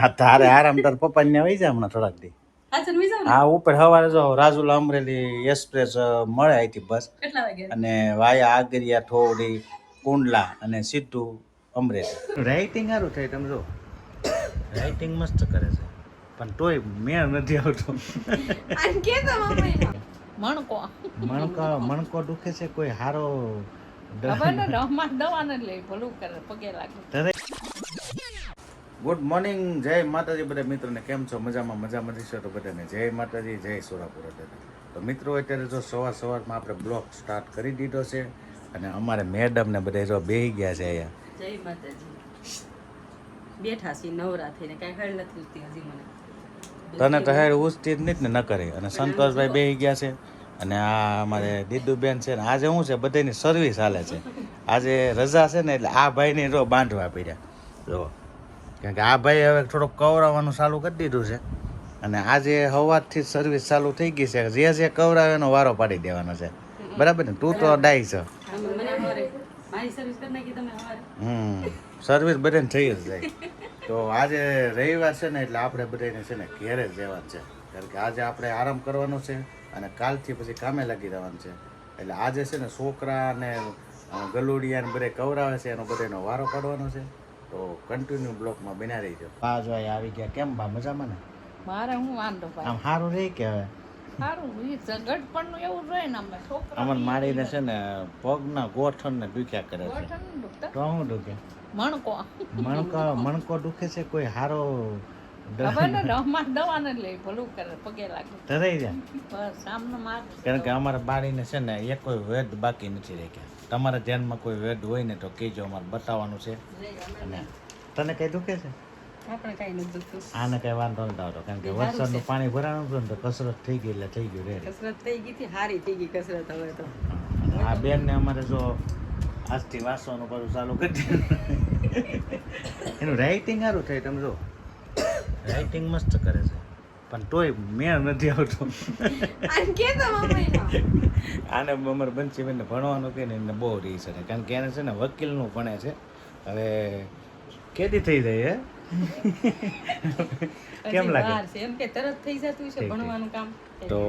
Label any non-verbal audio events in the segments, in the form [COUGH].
હા તારે આરામ તાર પપ્પા ને વહી જાય હમણાં થોડાક દી. હા ઉપર સવારે જો રાજુલા અમરેલી એક્સપ્રેસ મળે અહીંથી બસ. અને વાયા આગરિયા થોડી કુંડલા અને સીધું અમરેલી. રાઇટિંગ સારું થાય તમે જો. રાઇટિંગ મસ્ત કરે છે. પણ તોય મેળ નથી આવતો. મણકો. મણકો મણકો દુખે છે કોઈ હારો દવા. ન લઈ ભલું કરે પગે લાગે. ગુડ મોર્નિંગ જય માતાજી બધા મિત્રોને કેમ છો? મજામાં મજા મજી છો તો બધાને જય માતાજી જય સોરાપુર તો મિત્રો અત્યારે જો સવાર સવારમાં આપણે બ્લોક સ્ટાર્ટ કરી દીધો છે અને અમારે મેડમ ને બધા જો બેહી ગયા છે અહીંયા. જય માતાજી. બેઠા છીએ નવરા થઈને કાંઈ હળ નથી ઉઠતી હજી મને. તને તો હેડ ઉઠતી જ નથી ને ન કરે. અને સંતોષભાઈ બેહી ગયા છે અને આ અમારે દીદુબેન છે ને આજે શું છે? બધાની સર્વિસ હાલે છે. આજે રજા છે ને એટલે આ ભાઈને જો બાંધવા પડ્યા. જો કારણ કે આ ભાઈ હવે થોડુંક કવરાવવાનું ચાલુ કરી દીધું છે. અને આજે સવારથી સર્વિસ ચાલુ થઈ ગઈ છે. જે જે કવરાવે એનો વારો પાડી દેવાનો છે. બરાબર ને? તું તો ડાય છે. હમ. સર્વિસ બધાને થઈ જ જાય. તો આજે રવિવાર છે ને એટલે આપણે બધાને છે ને ઘેરે જ જવાનું છે. કારણ કે આજે આપણે આરામ કરવાનો છે અને કાલથી પછી કામે લાગી જવાનું છે. એટલે આજે છે ને છોકરા ને અ, ગલુડિયા ને બધે કવરાવે છે એનો બધાનો વારો પાડવાનો છે. તો કન્ટિન્યુ બ્લોકમાં બના રહીજો બા જો આવી ગયા. કેમ બા? મજામાં ને? મારે હું વાંધો ભાઈ? આમ સારું રહે કે હવે? સારું ઝગડપણ એવું રહે ને અમે છોકરા અમન મારીને છે ને પગના ગોઠણ ને દુખ્યા કરે છે. તો શું દુખે? મણકો. મણકો મણકો દુખે છે? કોઈ હારો કારણ કે અમારા બાળીને છે ને એ કોઈ વેદ બાકી નથી રાખ્યા. તમારા ધ્યાનમાં કોઈ વેદ હોય ને તો કહેજો અમારે બતાવવાનું છે. અને તને કઈ દુખે છે? આને કઈ વાંધો નથી આવતો કારણ કે વરસાદનું પાણી ભરાણું હતું ને તો કસરત થઈ ગઈ એટલે થઈ ગયું રે કસરત થઈ ગઈ હતી હારી થઈ ગઈ કસરત હવે તો. આ બેન ને અમારે જો આજથી વાંચવાનું બધું ચાલુ કરી. એનું રાઇટિંગ સારું થાય તમે જો રાઇટિંગ મસ્ત કરે છે. પણ તોય મેળ નથી આવતો. આને અમારે બંસીબેનને ભણવાનું કે ને એને બહુ રહી છે. કારણ કે એને છે ને વકીલનું ભણે છે. હવે કેદી થઈ જાય હે? કેમ લાગે? એમ કે તરત થઈ જતું છે ભણવાનું કામ. તો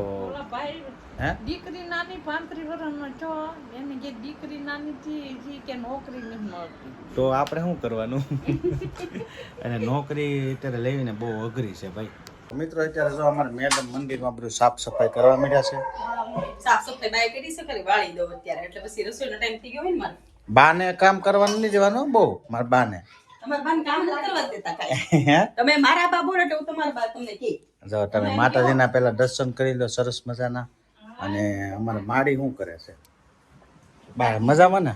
ભાઈ હે? દીકરી નાની પાંત્રી વર્ષનો છો. એને જે દીકરી નાની થી કે નોકરી નથી મળતી. તો આપણે શું કરવાનું? અને નોકરી અત્યારે લેવીને બહુ અઘરી છે ભાઈ. મિત્રો અત્યારે જો અમારે મેડમ મંદિરમાં બધું સાફ સફાઈ કરવા માંડ્યા છે. સાફ સફાઈ બાય કરી છે ખરી વાળી દો અત્યારે. એટલે પછી રસોઈનો ટાઈમ થઈ ગયો હોય ને મારે. બાને કામ કરવાનું નહીં જવાનું બહુ મારા બાને. તમારા બાને કામ નથી કરવા દેતા કાઈ. તમે મારા બા બોલો હું તમારા બા તમને કે જો તમે માતાજીના પહેલા દર્શન કરી લો સરસ મજાના. અને અમારે માડી શું કરે છે? બા મજામાં ને?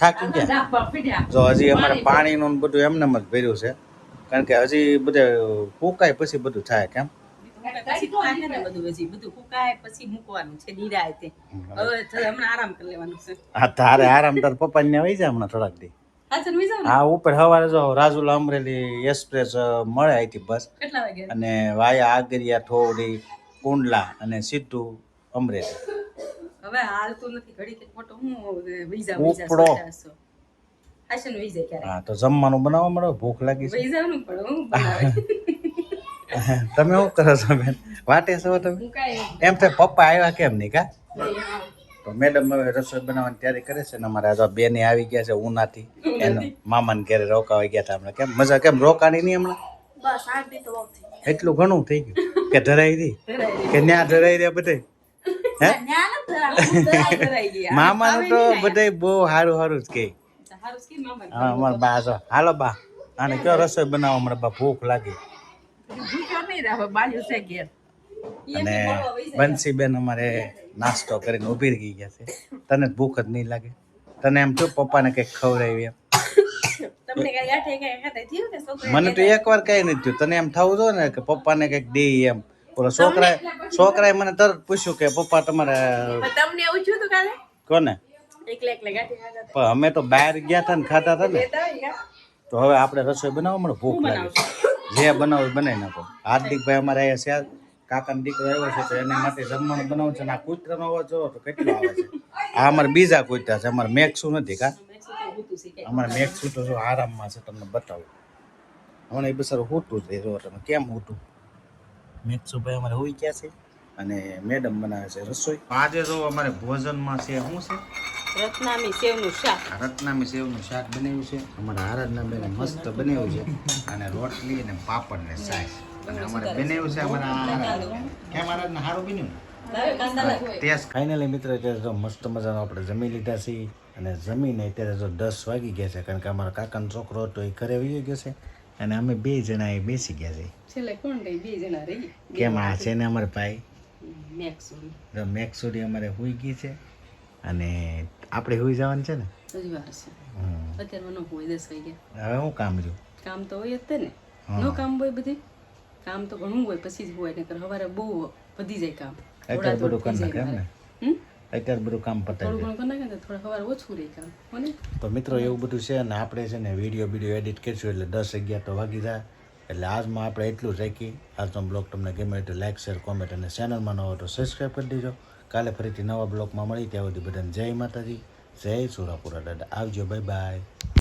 થાકી ગયા? જો હજી અમારે પાણીનું ને બધું એમને જ ભર્યું છે. કારણ કે હજી બધે ફૂકાય પછી બધું થાય કેમ? તે તો. તારે આરામ તાર પપ્પા ને વહી જાય હમણાં થોડાક દી. હા ઉપર સવારે જો રાજુલા અમરેલી એક્સપ્રેસ મળે અહીંથી બસ. અને વાયા આગરિયા થોડી કુંડલા અને સીધું અમરેલી. હવે હાલતું નથી ઘડી કે હું ઉપડો. સોચાશો હાશન વીઝા ક્યારે હા તો જમવાનું બનાવવા મળે ભૂખ લાગી છે. વીઝા નું પણ હું [LAUGHS] તમે શું કરો છો બેન? વાટે છો તમે? હું કાંઈ એમ થાય પપ્પા આવ્યા કેમ નહીં કા? તો મેડમ હવે રસોઈ બનાવવાની તૈયારી કરે છે ને અમારે બે બેને આવી ગયા છે ઉનાથી. એનો મામાને ઘેરે રોકાવા ગયા હતા હમણાં. કેમ? મજા કેમ? રોકાણી નહીં હમણાં? એટલું ઘણું થઈ ગયું? કે ધરાઈ દી કે ન્યા ધરાઈ દે બધે? [LAUGHS] હે? મામાનું તો બધે બહુ સારું સારું જ કે હારું સ્કીન મામા હા અમારા બા જો. હાલો બા. આને કયો રસોઈ બનાવો મને બા ભૂખ લાગી. ભૂખ્યો નહીં રહે બાજુ છે ઘેર અને બંસીબેન અમારે નાસ્તો કરીને ઊભી રહી ગયા છે. તને ભૂખ જ નહીં લાગે. તને એમ થયું પપ્પાને કંઈક ખવડાવી એમ. છોકરા મને તો એકવાર કઈ નથી થયું. તને એમ થવું જો ને કે પપ્પાને કંઈક દે એમ. બોલો છોકરાએ છોકરાએ મને તરત પૂછ્યું કે પપ્પા તમારે તમને એવું થયું કાલે? કોને? પણ અમે તો બહાર ગયા હતા ને ખાતા હતા ને. તો હવે આપણે રસોઈ બનાવવા મળે? ભૂખ લાગે. જે બનાવો બનાવી નાખો. હાર્દિકભાઈ અમારે અહીંયા છે. કાકાનો દીકરો આવ્યો છે તો એના માટે જમવાનું બનાવવું છે અને આ કૂતરાનો અવાજ જોવો તો કેટલો આવે છે. આ અમારે બીજા કૂતરા છે. અમારે મેક્સુ નથી કા? અમારે મેક્સુ તો જો આરામમાં છે તમને બતાવું. હમણાં એ બસારું હોતું છે. જો તમે કેમ હોતું? મેક્સુ ભાઈ અમારે હોય ક્યાં છે. અને મેડમ બનાવે છે રસોઈ. આજે જો અમારે ભોજનમાં છે શું છે? રત્નામી સેવનું શાક. રત્નામી સેવનું શાક બનાવ્યું છે. અમારા આરાધના બેને મસ્ત બનાવ્યું છે. અને રોટલી અને પાપડ ને સાસ અને અમારે બનાવ્યું છે અમારા. કેમ આરાધના? સારું બન્યું લાવે કાંદા લાવે ટેસ્ટ ફાઇનલી મિત્રો અત્યારે તો મસ્ત મજાનો આપણે જમી લીધા છીએ. અને જમીને અત્યારે તો દસ વાગી ગયા છે કારણ કે અમારા કાકાનો છોકરો હતો એ ઘરે વહી ગયો છે. અને અમે બે જણા એ બેસી ગયા છે છેલ્લે કોણ રહી બે જણા રહી. કેમ આ છે ને અમારે ભાઈ? મેક્સ તો મેક્સ અમારે હુઈ ગઈ છે. અને આપણે હુઈ જવાનું છે ને? હજી વાર છે. અત્યારે મને હોય દસ વાગ્યા હવે શું કામ રહ્યું કામ તો હોય જ ને. નો કામ હોય બધી? કામ તો ઘણું હોય પછી જ હોય નકર હવારે બહુ વધી જાય કામ. અત્યારે બધું કરી નાખે એમ ને? અત્યારે બધું કામ પતાવી થોડું ઘણું કરી થોડા સવારે ઓછું રહે કામ. હો તો મિત્રો એવું બધું છે અને આપણે છે ને વીડિયો વીડિયો એડિટ કરીશું એટલે દસ અગિયાર તો વાગી જાય. એટલે આજમાં આપણે એટલું જ રાખી. આજનો બ્લોગ તમને ગમે તો લાઇક શેર કોમેન્ટ અને ચેનલમાં ન હોય તો સબસ્ક્રાઈબ કરી દેજો. કાલે ફરીથી નવા બ્લોગમાં મળી ત્યાં સુધી બધાને જય માતાજી, જય સુરાપુરા દાદા. આવજો બાય બાય